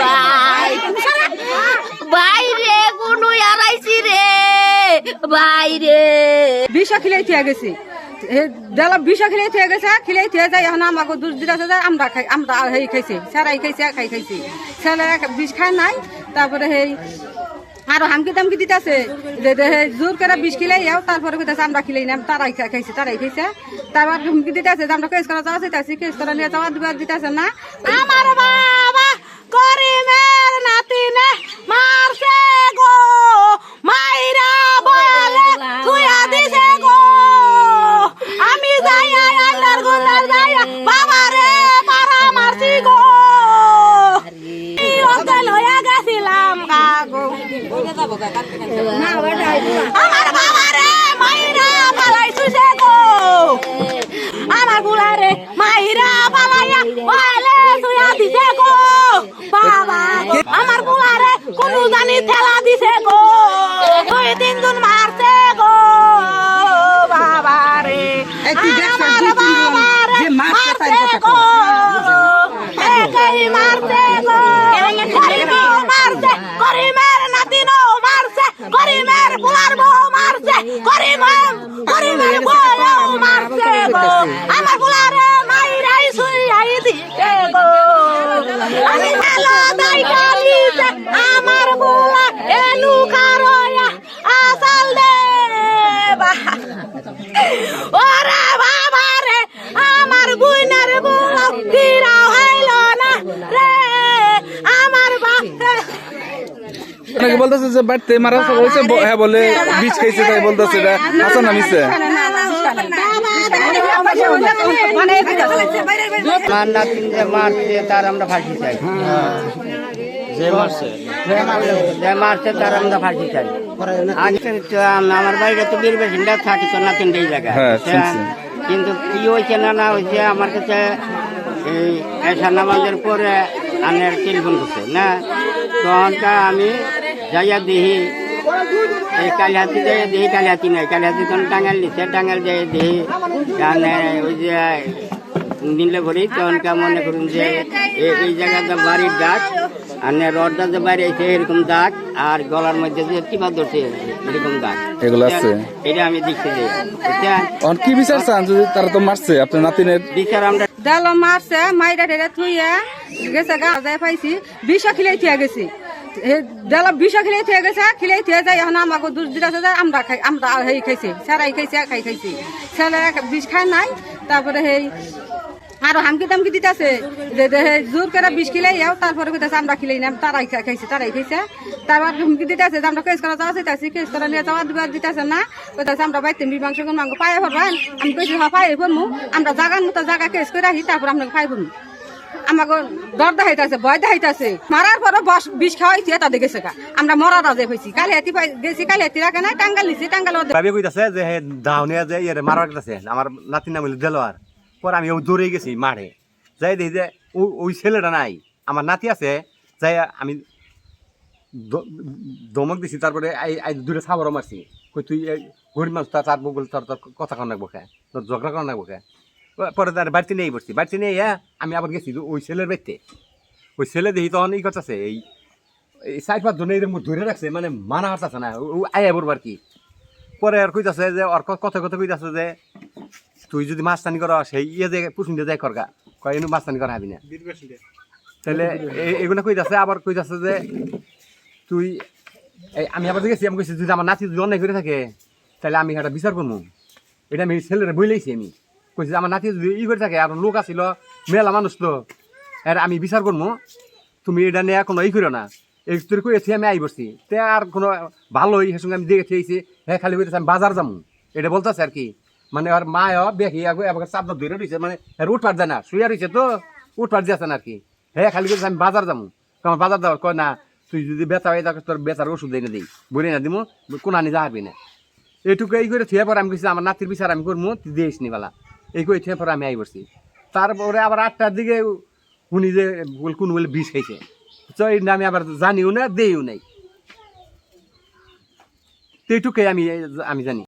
ভাই। ভাই রে কোনো আড়াইছি রে। ভাই বিষা খিলাই থিয়া গেছি। দেলা বিষা খিলাই থিয়া গেছে খিলাই থিয়া যায় এখন আমাকে দুধ দিতে যায় আমরা খাই আমরা হেই খাইছি স্যারাই খাইছি খাই খাইছি। স্যারা বিষ খাই নাই তারপরে হেই আর হামকি দামকি দিতেছে জোর করে বিষ খিলাই যাও তারপরে কইতাছে আমরা খিলাই না তারাই খাইছে তারাই খাইছে। তারপর হুমকি দিতেছে আমরা কেস করা যাওয়া চাইতেছি কেস করা নিয়ে যাওয়া দিবার দিতেছে না। আমার করিমের নাতিনে মারছে গো মাইরা বলে তুইয়া দিছে গো। আমি যাইয়া আন্ডার গুন্ডার যাইয়া বাবা রে মারা মারছি গো। অজ্ঞান গেছিলাম কাগো আমার বাবা রে মাইরা পালাইছে গো। আমার গুলারে মাইরা পালাইয়া ওয়ালে সুয়া দিছে গো বাবা গো। আমার গুলারে কোন জানি ঠেলা দিছে গো। দুই তিনজন মারছে গো বাবা রে আমার মারছে গো। একাই মারছে গো। করিমও মারছে করিমের নাতিনও মারছে করিমের বুলার বউ মারছে করিম করিমের বউ মারছে গো। আমার বুলারে মাইরাই সুইয়াই দিছে গো। আমি দাই আমার বুলা এলু কারয়া আসাল দে বা ওরে বাবা রে আমার বুইনার বুলা ফিরা হইল না রে আমার বাপ আপনাকে বলতেছে যে বাড়িতে মারা হয়েছে হ্যাঁ বলে বীজ খাইছে তাই বলতেছে এটা হাসান না মিশে আমার নাতিন মারছে তার আমরা ফাঁসি চাই যে মারছে যে মারছে তার আমরা ফাঁসি চাই আজকে তো আম- আমার বাড়িতে তো বীর বেশিটা থাকি তো নাতিন এই জায়গায় হ্যাঁ, কিন্তু কি হয়েছে না না হয়েছে আমার কাছে এই এসা নামাজের পরে আনের টেলিফোন করছে না তখনটা আমি যাইয়া দেখি এই কালিহাতি যাই দেখি কালিহাতি নাই কালিহাতি তখন টাঙ্গাল নিচ্ছে টাঙ্গাল যাই দেখি মানে ওই যে নিলে ভরি তখনকার মনে করুন যে এই- এই জায়গাটা বাড়ির দাগ আর না রডটা যে বাইরে আছে এরকম দাগ আর গলার মধ্যে যে কিবা ধরছে এরকম দাগ। এগুলো আছে? এটা আমি দেখতে যাই অন কি বিচার চান? যদি তারা তো মারছে আপনার নাতিনের বিচার আমরা দেল মারছে মাইরা ঢেরে থুইয়া গেছে গা যায় পাইছি বিষা খিলাই থিয়া গেছি। দেলা বিষা খিলাই থিয়া গেছে খিলাই থিয়া যায়, এখন আমাকে দুধ দিতেছে যে আমরা খাই, আমরা হেই খাইছি সারাই খাইছে, খাই খাইছি। ছেলে বিষ খায় নাই তারপরে সেই আর হামকি দিতেছে, যে হে জোর করে বিষ খিলাই যাও তারপরে কইতাছে আমরা খিলাই না তারাই খাইছি তারাই খাইছে। তারপর হুমকি দিতেছে আমরা কেস করা যাওয়া চাইতেছি কেস করা নিয়ে যাওয়া দিবার দিতেছে না কইতাছে আমরা বাইতে মীমাংস আমাকে পায়ে ভরবেন আমি কইছি হ্যাঁ পায়ে ভরমু আমরা জাগার মতো জায়গা কেস করে আসি তারপর আপনাকে পায়ে ভরমু আমাকে ডর দেখাইতেছে ভয় দেখাইতেছে মারার পরে বিষ খাওয়াইছি তাদের গেছে গা। আমরা মরা রাজে হয়েছি কালি হাতি গেছি, কালি হাতি রাখে না টাঙ্গাল নিছি, টাঙ্গাল ভাবি কইতাছে যে হে দাউনিয়া যে ইয়ে মারার গেছে আমার নাতির নাম হইল দেলোয়ার। পর আমি ও দৌড়ে গেছি মাঠে। যাই দেখি যে ওই ছেলেটা নাই। আমার নাতি আছে। যাই আমি দমক দিছি, তারপরে দুটো সাবর মারছি। কই তুই গরিব মানুষ, তার তার বগল তোর কথা কন রাখব খা তোর ঝগড়া কন রাখব পরে তার বাড়িতে নিয়ে বসছি। বাড়িতে নিয়ে হ্যাঁ আমি আবার গেছি ওই ছেলের বাড়িতে। ওই ছেলে দেখি তখন ই করতেছে, এই এই সাইড পাঁচ জনে এরকম ধরে রাখছে মানে মানা হারতেছে না। ও আয়া বলব আর কি। পরে আর কইতাছে যে, ওর কথা কথা কইতাছে যে, তুই যদি মাছ টানি কর, সেই ইয়ে যে পুষুন দিয়ে যাই করগা, কয় এনু মাছ টানি করা হাবি না? তাহলে এগুলো কইতাছে, আবার কইতাছে যে, তুই এই আমি আবার গেছি, আমি কইছি, যদি আমার নাতি যদি অন্যায় করে থাকে, তাহলে আমি একটা বিচার করব এটা আমি ছেলেরা বইলেইছি আমি। কইছি আমার নাতি যদি ই করে থাকে আর লোক আসিল মেলা মানুষ তো আর আমি বিচার করব তুমি এটা নিয়ে কোনো ই করো না। এই তোর কইছি আমি আই বসছি তে আর কোনো ভালোই সে সঙ্গে আমি দেখে খেয়েছি হ্যাঁ খালি বলতেছে আমি বাজার যাব এটা বলতেছে আর কি। মানে আর মা আগে এবার চাপটা ধরে রয়েছে মানে আর উঠ পার যায় না শুয়ে রয়েছে তো উঠ পার দিয়েছে না আর কি। হ্যাঁ খালি বলতেছে আমি বাজার যাব আমার বাজার যাওয়ার কয় না, তুই যদি বেচা হয়ে থাকস তোর বেচার ওষুধ এনে দিই বলে না দিমু কোন আনি যাবি না এইটুকু এই করে থিয়ে পরে আমি কিছু আমার নাতির বিচার আমি করব তুই দিয়েস নি বেলা। এই করে থিয়ে পরে আমি আই বসছি। তারপরে আবার আটটার দিকে উনি যে কোন বলে বিষ খাইছে। তো এই আমি আবার জানিও না, দেইও নাই। তো এইটুকুই আমি আমি জানি।